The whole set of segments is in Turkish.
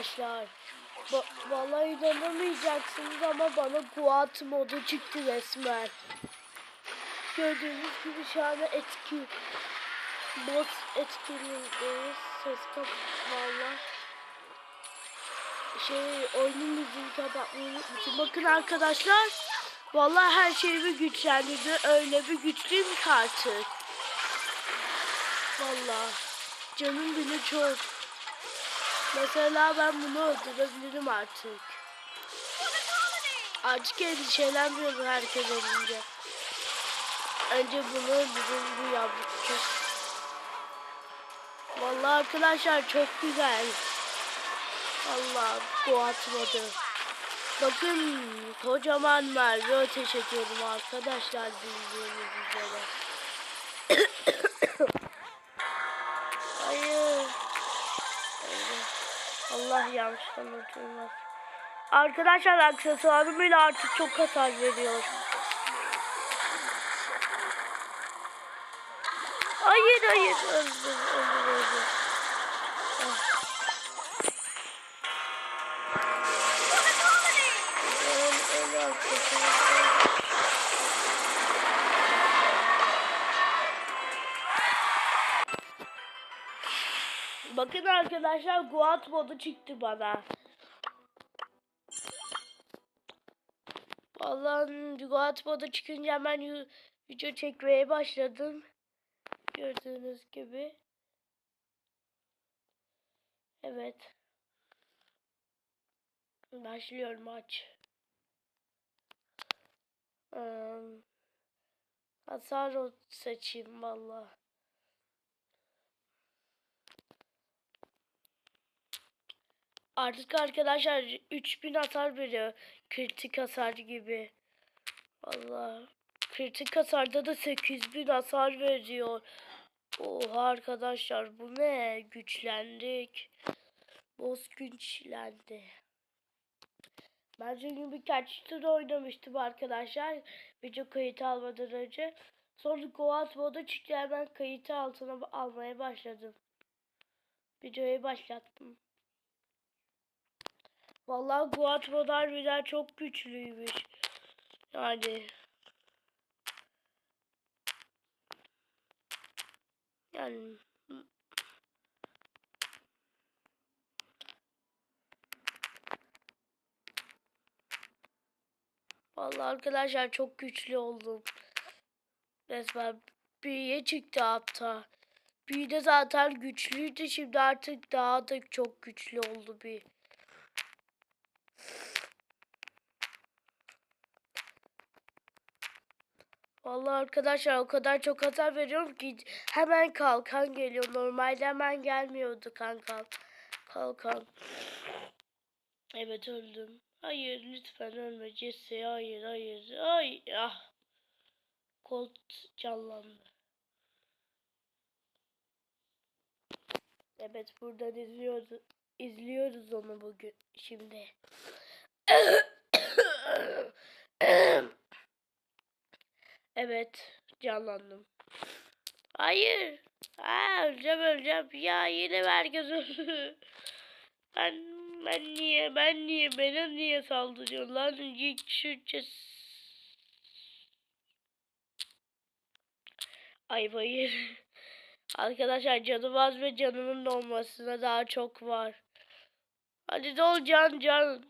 arkadaşlar. Ba vallahi inanamayacaksınız ama bana Guat modu çıktı resmen. Gördüğünüz gibi şu anda etki boss etkinliğindeyiz. Ses kap valla. Şey oyunun müziğini kapatmayı. Bakın arkadaşlar. Vallahi her şeyimi güçlendirdi. Öyle bir güçlüyüm ki artık. Vallahi. Canım bile çok. Mesela ben bunu öldürebilirim artık. Artık endişelenmiyorum herkes önce. Önce bunu öldürün bu yavrucu. Vallahi arkadaşlar çok güzel. Allah bu atmadı. Bakın kocaman merve ateş ediyorum arkadaşlar bildiğiniz üzere. Allah yanlıştan unutulmaz. Arkadaşlar aksesuarım bile artık çok hasar veriyor. Hayır hayır öldüm öldüm öldüm. Bakın arkadaşlar Guat modu çıktı bana. Vallahi Guat modu çıkınca yu- video çekmeye başladım. Gördüğünüz gibi. Evet. Başlıyor maç. Um, hasar seçeyim vallahi. Artık arkadaşlar 3000 hasar veriyor. Kritik hasar gibi. Allah. Kritik hasarda da 8000 hasar veriyor. Oha arkadaşlar bu ne? Güçlendik. Boss güçlendi. Ben çünkü birkaç tur oynamıştım arkadaşlar. Video kayıt almadan önce. Sonra Goat moda çıktı hemen kayıtı altına almaya başladım. Videoyu başlattım. Vallahi Guat mod harbiden çok güçlüymüş. Yani. Yani. Vallahi arkadaşlar çok güçlü oldum. Resmen büyüye çıktı hatta. Büyü de zaten güçlüydü. Şimdi artık daha da çok güçlü oldu bir. Vallahi arkadaşlar o kadar çok hasar veriyorum ki hemen kalkan geliyor. Normalde hemen gelmiyordu kanka. Kalkan. Evet öldüm. Hayır lütfen ölme Jesse. Hayır hayır. Ay ah. Colt canlandı. Evet buradan izliyoruz. izliyoruz onu bugün. Şimdi. Evet, canlandım. Hayır. Aa, öleceğim öleceğim. Ya yine herkes öldü. Ben, ben niye, ben niye, bana niye saldırıyorsun lan? Git şu. Ay hayır. Arkadaşlar canım az ve canımın dolmasına daha çok var. Hadi dol can can.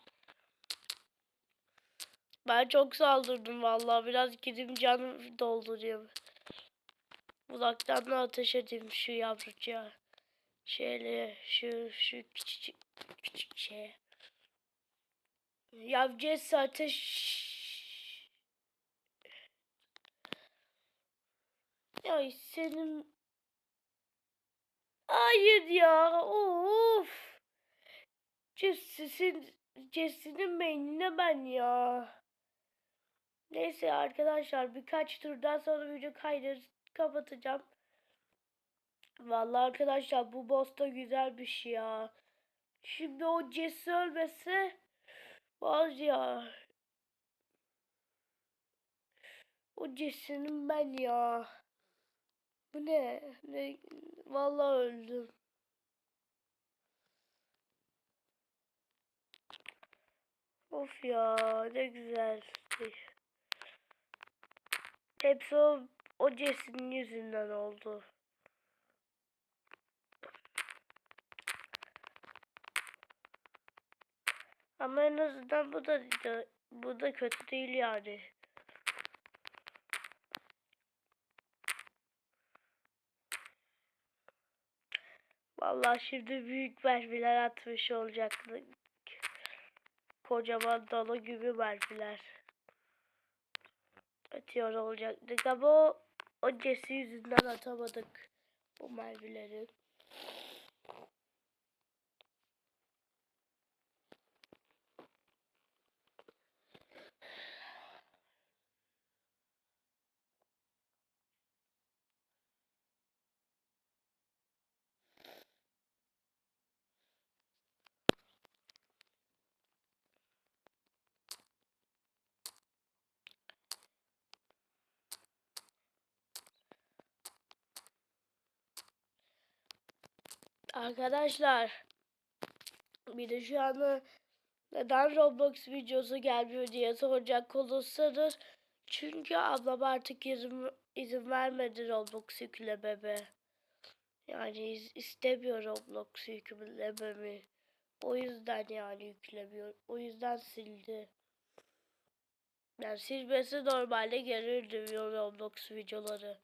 Ben çok saldırdım vallahi. Biraz gidip canım doldurayım. Uzaktan da ateş edeyim şu yavrucuğa. Şöyle şu şu küçük küçük şeye. Yavcesi ateş. Ay senin. Hayır ya. Of. Jesse'sin Jesse'nin beynine ben ya. Neyse arkadaşlar birkaç turdan sonra video kaydı kapatacağım. Vallahi arkadaşlar bu boss da güzelmiş ya. Şimdi o Jesse ölmese var ya. O Jesse'nin ben ya. Bu ne? ne? Vallahi öldüm. Of ya ne güzel. Hepsi o, o Jesse'nin yüzünden oldu. Ama en azından bu da bu da kötü değil yani. Vallahi şimdi büyük mermiler atmış olacaktık. Kocaman dolu gibi mermiler. Atıyor olacaktık ama o, yüzünden atamadık bu mermileri. Arkadaşlar bir de şu anda neden Roblox videosu gelmiyor diye soracak olursanız çünkü ablam artık izin, izin vermedi Roblox yüklememe. Yani istemiyor Roblox yüklememi. O yüzden yani yüklemiyor. O yüzden sildi. Yani silmesi normalde gelirdi Roblox videoları.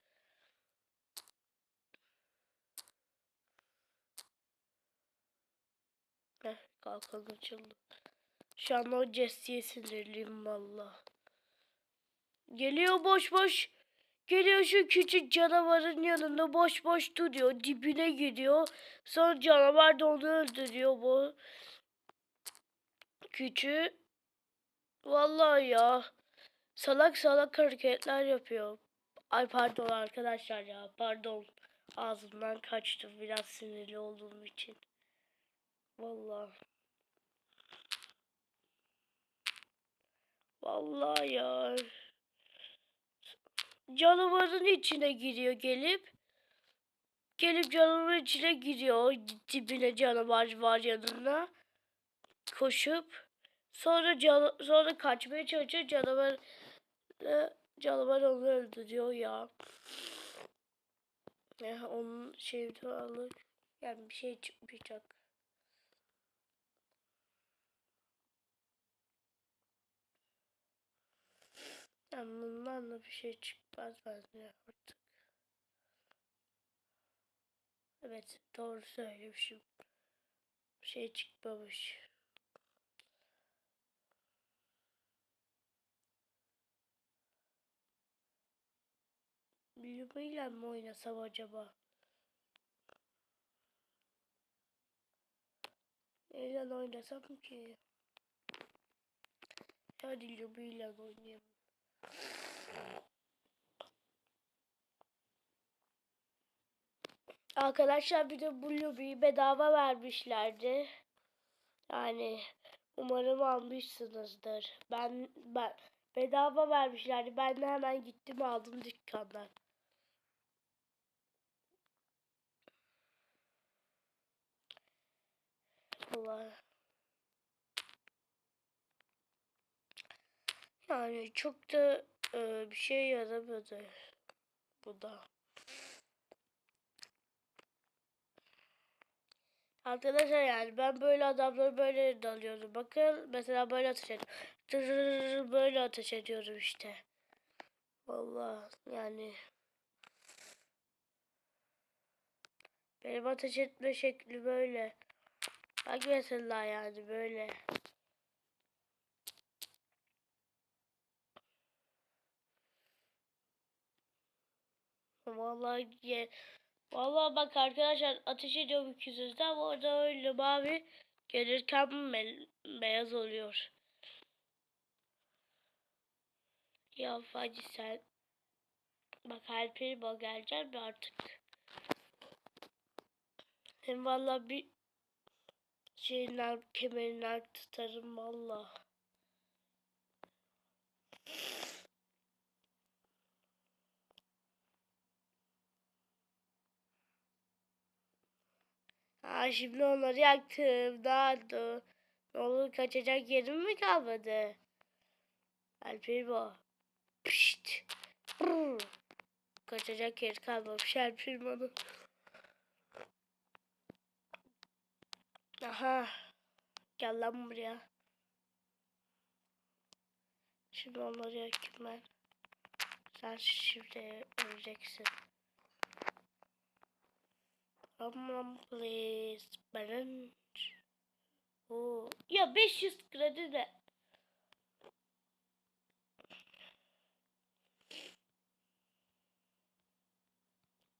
Heh, kalkan açıldı. Şu an o Jesse'ye sinirliyim valla. Geliyor boş boş. Geliyor şu küçük canavarın yanında boş boş duruyor. Dibine gidiyor. Sonra canavar da onu öldürüyor bu. Küçüğü. Vallahi ya. Salak salak hareketler yapıyor. Ay pardon arkadaşlar ya. Pardon. Ağzımdan kaçtı biraz sinirli olduğum için. Vallahi. Vallahi ya. Canavarın içine giriyor gelip. Gelip canavarın içine giriyor. Dibine canavar var yanında. Koşup. Sonra can sonra kaçmaya çalışıyor. Canavar canavar onu öldürüyor ya. Ya onun şeyini alır. Yani bir şey çıkmayacak. Yani bundan da bir şey çıkmaz bence artık. Evet doğru söylemişim. Bir şey çıkmamış. Lumi'yle mi oynasam acaba? Neyle oynasam ki? Hadi Lumi'yle oynayayım. Arkadaşlar bir de bu lobiyi bedava vermişlerdi. Yani umarım almışsınızdır. Ben ben bedava vermişlerdi. Ben de hemen gittim aldım dükkandan. Allah. Yani çok da e, bir şey yaramadı bu da. Arkadaşlar yani ben böyle adamları böyle dalıyorum. Bakın mesela böyle ateş ediyorum. Böyle ateş ediyorum işte. Vallahi yani. Benim ateş etme şekli böyle. Bak mesela yani böyle. Vallahi ye. Vallahi bak arkadaşlar ateş ediyorum ikizizde ama orada öyle mavi gelirken be beyaz oluyor. Ya hadi sen. Bak Alper'i bak geleceğim mi artık? Hem vallahi bir şeyler kemerinden tutarım vallahi. Şimdi onları yaktım. Da Ne olur kaçacak yerim mi kalmadı? El Primo. Pişt. Brr. Kaçacak yer kalmamış El. Aha. Gel lan buraya. Şimdi onları yakayım ben. Sen şimdi öleceksin. Aman please. Benim... Oo. Ya 500 kredi de.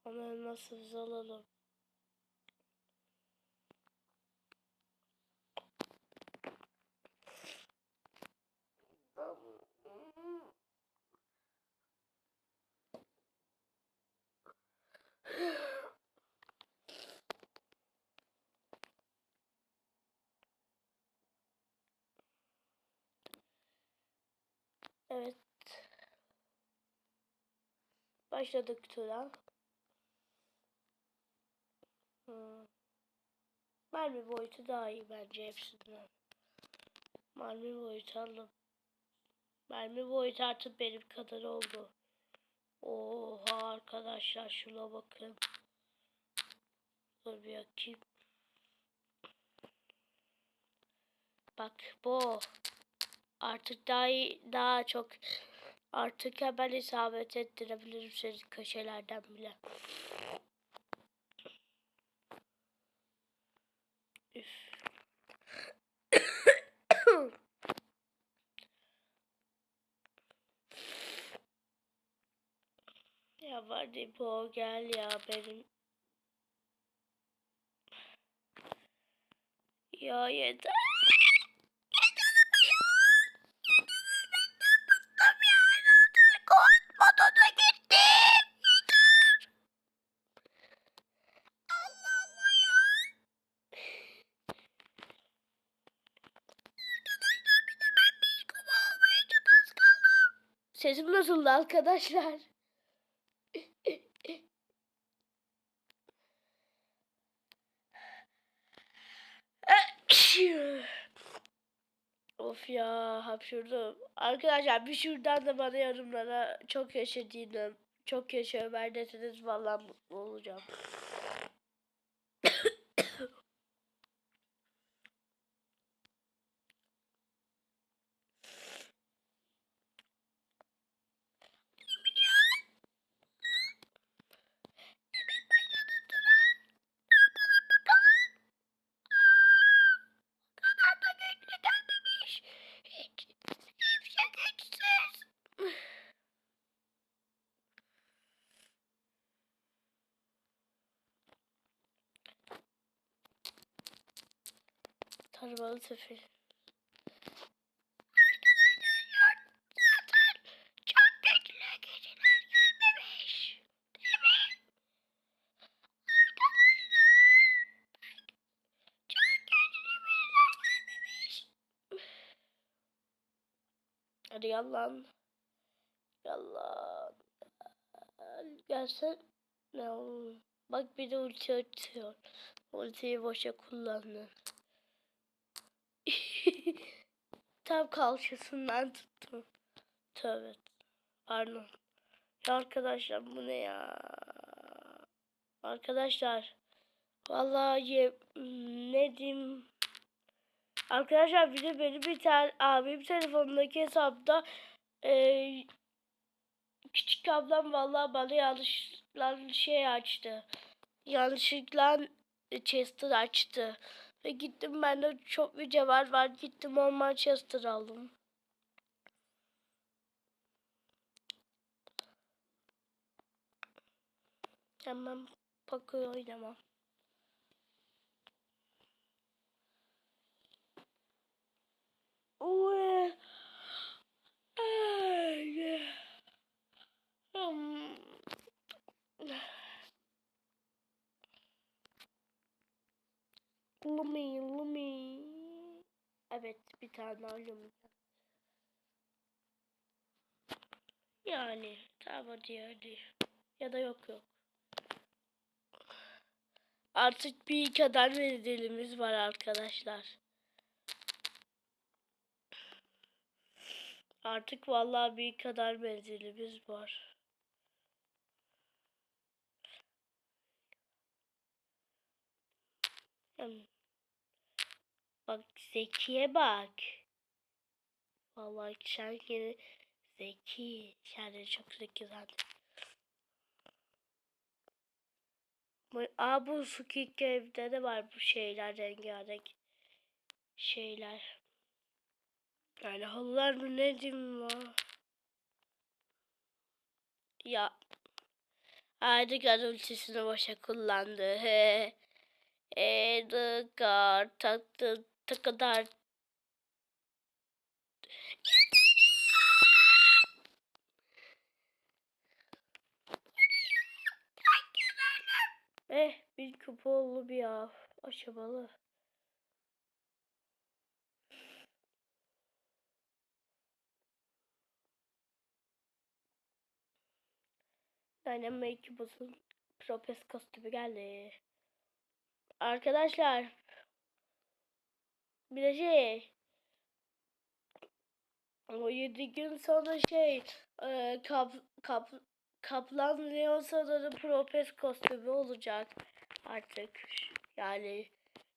Onu nasıl alalım? Evet. Başladık tura. Hmm. Mermi boyutu daha iyi bence hepsinden. Mermi boyutu alalım. Mermi boyutu artık benim kadar oldu. Oha arkadaşlar şuna bakın. Dur bir bakayım. Bak bu. Artık daha iyi, daha çok artık hemen isabet ettirebilirim senin köşelerden bile. Üf. ya hadi bu gel ya benim. Ya yeter. Sesim nasıldı arkadaşlar? of ya hapşurdum. Arkadaşlar bir şuradan da bana yorumlara çok yaşadığını, çok yaşa Ömer deseniz vallahi mutlu olacağım. kadar da güçlü gelmemiş. Hiç, hiç şey güçsüz. Tarımalı sefer. Zaten çok güçlü geceler gelmemiş. Değil mi? Çok güçlü biriler gelmemiş. Hadi yalan. Yalan. Gelsen ne olur. Bak bir de ulti atıyor. Ultiyi boşa kullandın. Tam kalçasından tuttum. Tövbe. Pardon. Ya arkadaşlar bu ne ya? Arkadaşlar. Vallahi ye- ne diyeyim? Arkadaşlar bir de benim bir tane abim telefonundaki hesapta eee, küçük ablam vallahi bana yanlışlıkla şey açtı. Yanlışlıkla Chester açtı. Ve gittim ben de çok mücevher var. Gittim orman Chester aldım. Hemen Paco oynamam. Uy. tane oynamayacağım. Yani tamam hadi hadi. Ya da yok yok. Artık bir iki adam var arkadaşlar. Artık vallahi bir kadar bedelimiz var. Hmm. Bak Zeki'ye bak. Vallahi yine zeki. De çok zeki zaten. Aa bu Squid Game'de de var bu şeyler rengarenk şeyler. Yani halılar mı ne diyeyim var. Ya. Edgar ultisini boşa kullandı. He. Taktı ta kadar. Eh bir kupa oldu bir ya. Aşamalı. Dynamite Cubas'ın Propes kostümü geldi. Arkadaşlar. Bir de şey. O 7 gün sonra şey. E, kap, kap, Kaplan Leon sanırım Propes kostümü olacak. Artık. Yani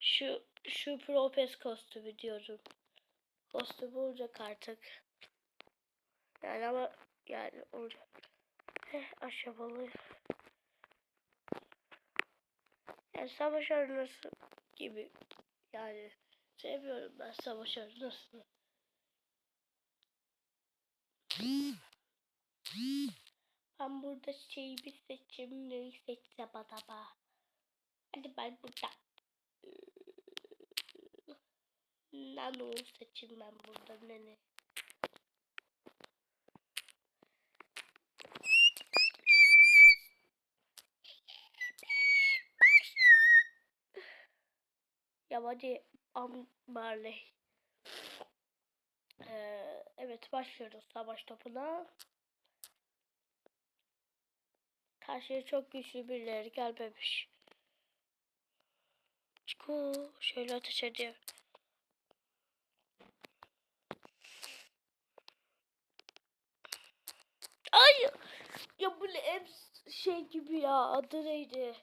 şu şu Propes kostümü diyorum. Kostümü olacak artık. Yani ama yani olacak. Heh, aşamalı. Yani savaş arenası gibi. Yani seviyorum ben savaş arenasını. Ben burada şey bir seçim neyi seçsem acaba? Hadi ben burada. Nano seçim ben burada nene. Ya hadi Am Marley. Ee, evet başlıyoruz savaş topuna. Karşıya çok güçlü birileri gelmemiş. Çiko şöyle ateş ediyor. Ay! Ya bu ne şey gibi ya adı neydi?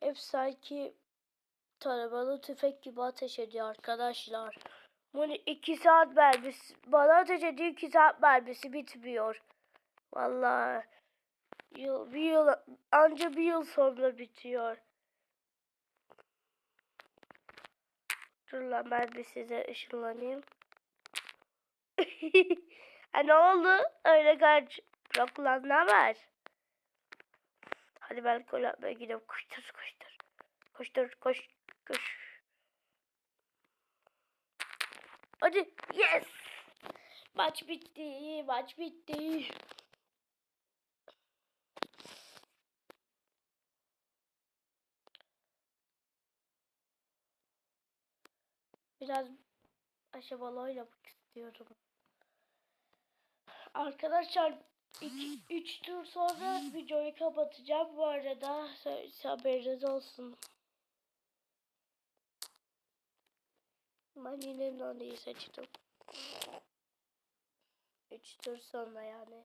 Hep sanki tarabalı tüfek gibi ateş ediyor arkadaşlar. Bunu iki saat mermisi bana ateş ediyor iki saat mermisi bitmiyor. Vallahi yıl, bir yıl anca bir yıl sonra bitiyor. Dur lan ben bir size ışınlanayım. ha, ne oldu? Öyle kaç. Bırak lan ne var? Hadi ben gol atmaya gidiyorum. Koştur koştur. Koştur koş koş. Hadi yes. Maç bitti. Maç bitti. Biraz aşamalı oynamak istiyorum. Arkadaşlar 3 tur sonra videoyu kapatacağım bu arada haberiniz olsun. Ben yine Nani'yi seçtim. 3 tur sonra yani.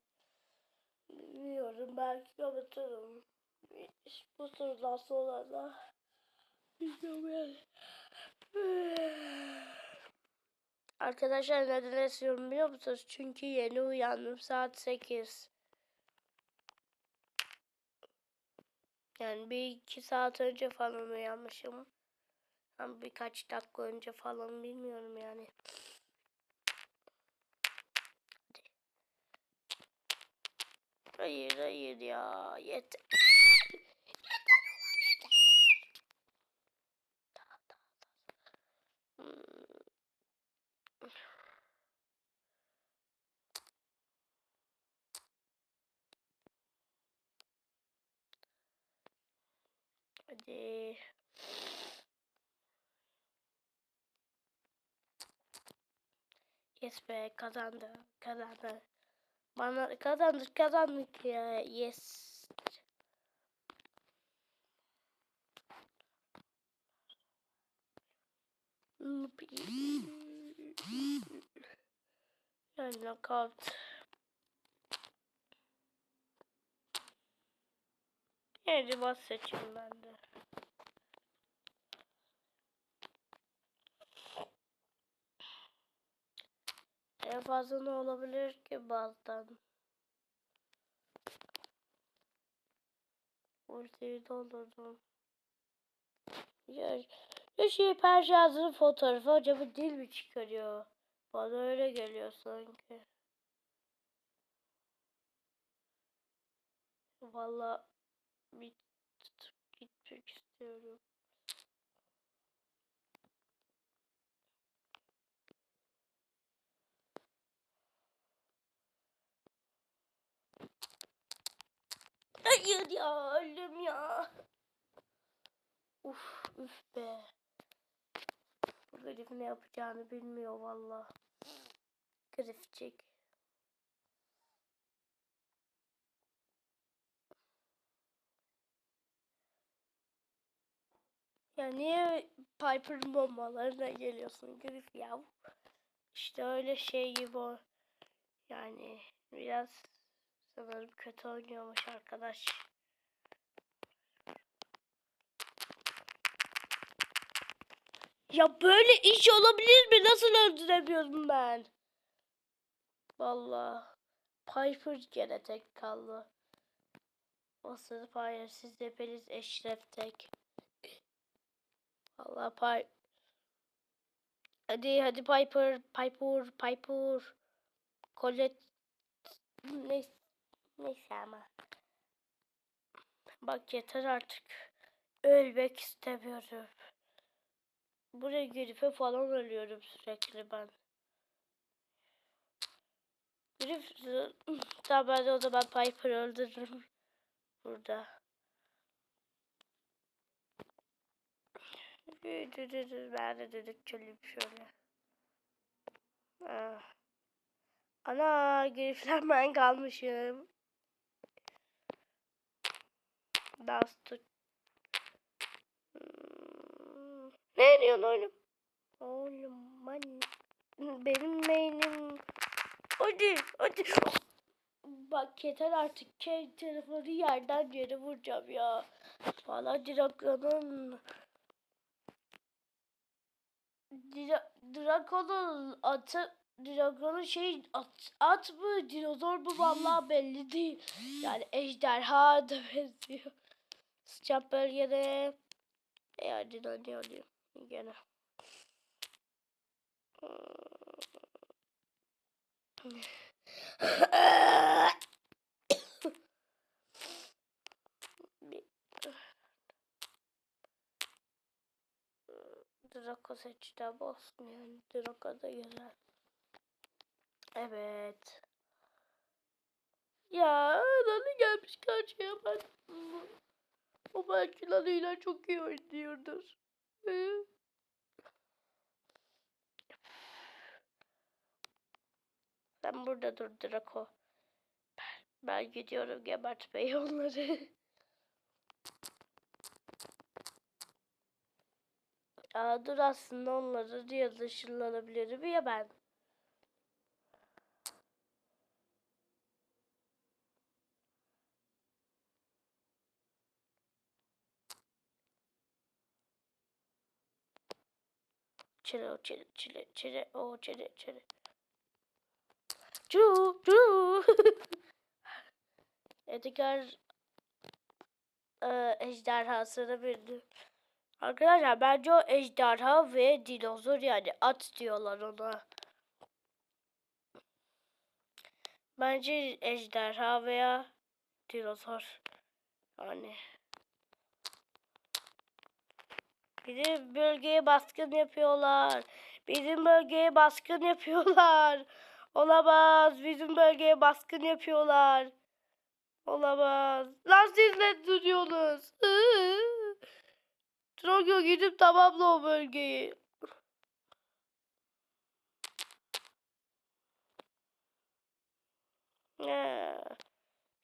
Bilmiyorum belki kapatırım. Bu turdan sonra da bilmiyorum. Arkadaşlar neden esiyorum biliyor musunuz? Çünkü yeni uyandım saat 8. Yani bir iki saat önce falan uyanmışım. Ama birkaç dakika önce falan bilmiyorum yani. Hayır hayır ya yeter. yeter ulan yeter. Hmm. Hadi. Yes be kazandı. Kazandı. Bana kazandık kazandık ya. Yes. Yani knockout. Yani rivas seçeyim ben fazla ne olabilir ki bazdan? Ultiyi doldurdum. Ya şey perşazının fotoğrafı acaba dil mi çıkarıyor? Bana öyle geliyor sanki. Valla bir tutup gitmek istiyorum. Hayır ya öldüm ya. Uf üf be. Bu Grif ne yapacağını bilmiyor valla. Grifçik. Ya niye Piper'ın bombalarına geliyorsun Grif ya? İşte öyle şey gibi o. Yani biraz sanırım kötü oynuyormuş arkadaş. Ya böyle iş olabilir mi? Nasıl öldüremiyorum ben? Vallahi Piper gene tek kaldı. Sırada hayır siz hepiniz eşref tek. Vallahi Piper. Hadi hadi Piper, Piper, Piper. Colette. Neyse, neyse ama. Bak yeter artık. Ölmek istemiyorum. Buraya grife falan ölüyorum sürekli ben. Grif... Tamam ben o zaman Piper öldürürüm. Burada. Ben de dedik çöleyim şöyle. Ana grifler ben kalmışım. Dust Hmm. Ne diyorsun oğlum? Oğlum ben benim beynim hadi hadi bak yeter artık ke telefonu yerden yere vuracağım ya valla Drakon'un Dra Drakon'un atı Dragon'un şey at, at mı dinozor mu vallahi belli değil. Yani ejderha da benziyor. Sıcak bölgede. E hadi hadi hadi. Gene. Draco seçti olsun yani. Draco da güzel. Evet. Ya Nani gelmiş karşıya ben. O belki Nani'yle çok iyi oynuyordur. Sen burada dur Draco. Ben, ben gidiyorum gebertmeye onları. Aa, dur aslında onları diye dışarılanabilirim ya ben. Çile o çile çile çile o çile çile. Cu cu. Edgar e, ejderhasını bildi. Arkadaşlar bence o ejderha ve dinozor yani at diyorlar ona. Bence ejderha veya dinozor. Yani. Bizim bölgeye baskın yapıyorlar. Bizim bölgeye baskın yapıyorlar. Olamaz. Bizim bölgeye baskın yapıyorlar. Olamaz. Lan siz ne duruyorsunuz? Trogyo gidip tamamla o bölgeyi.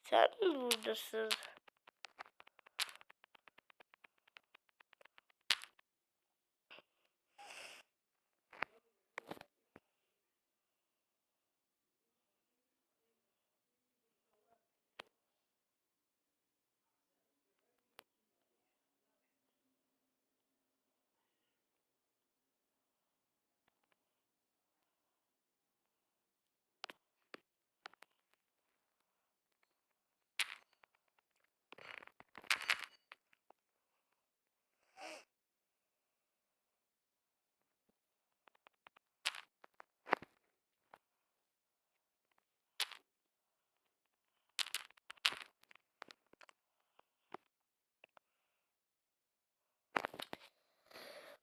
Sen mi buradasın?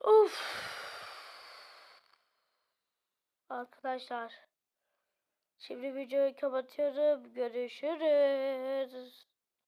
Of. Arkadaşlar. Şimdi videoyu kapatıyorum. Görüşürüz.